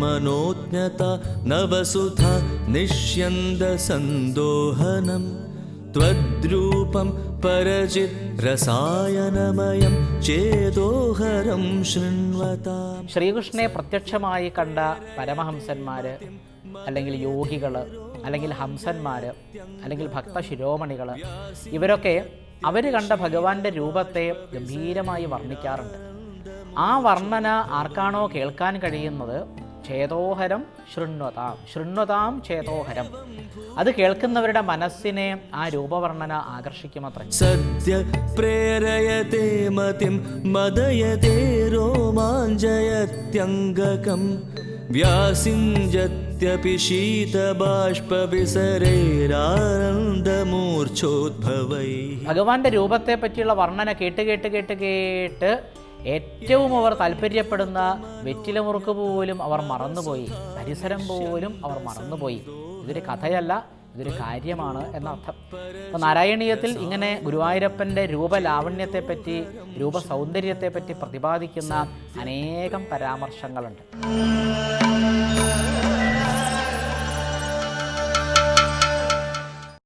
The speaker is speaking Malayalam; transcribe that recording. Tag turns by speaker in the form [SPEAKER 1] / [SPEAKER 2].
[SPEAKER 1] मनोज्ञता नवसुधा निष्यन्दसन्दोहनम् त्वद्रूपं परचित् रसायनमयं चेदोहरं शृण्वताम्
[SPEAKER 2] ശ്രീകൃഷ്ണനെ പ്രത്യക്ഷമായി കണ്ട പരമഹംസന്മാർ അല്ലെങ്കിൽ യോഗികൾ അല്ലെങ്കിൽ ഹംസന്മാർ അല്ലെങ്കിൽ ഭക്തശിരോമണികൾ ഇവരൊക്കെ അവർ കണ്ട ഭഗവാന്റെ രൂപത്തെ ഗംഭീരമായി വർണ്ണിക്കാറുണ്ട് ആ വർണ്ണന ആർക്കാണോ കേൾക്കാൻ കഴിയുന്നത് ചേതോഹരം ശൃണ്വതാം ശൃണ്വതാം ചേതോഹരം അത് കേൾക്കുന്നവരുടെ മനസ്സിനെ ആ രൂപവർണന ആകർഷിക്കുമത്ര.
[SPEAKER 1] സദ്യ പ്രേരയതേ മതിം മദയതേ രോമാഞ്ചയത്യംഗകം. വ്യാസിഞ്ചത്യപി ശീതബാഷ്പവിസരേരാനന്ദമൂർച്ഛോദ്ഭവൈ
[SPEAKER 2] ഭഗവാന്റെ രൂപത്തെ പറ്റിയുള്ള വർണന കേട്ട് കേട്ട് കേട്ട് കേട്ട് ഏറ്റവും അവർ താല്പര്യപ്പെടുന്ന വെറ്റില മുറുക്ക് പോലും അവർ മറന്നുപോയി. പരിസരം പോലും അവർ മറന്നുപോയി. ഇതൊരു കഥയല്ല ഇതൊരു കാര്യമാണ് എന്നർത്ഥം. അപ്പോൾ നാരായണീയത്തിൽ ഇങ്ങനെ ഗുരുവായൂരപ്പന്റെ രൂപലാവണ്യത്തെപ്പറ്റി രൂപസൗന്ദര്യത്തെപ്പറ്റി പ്രതിപാദിക്കുന്ന അനേകം പരാമർശങ്ങളുണ്ട്.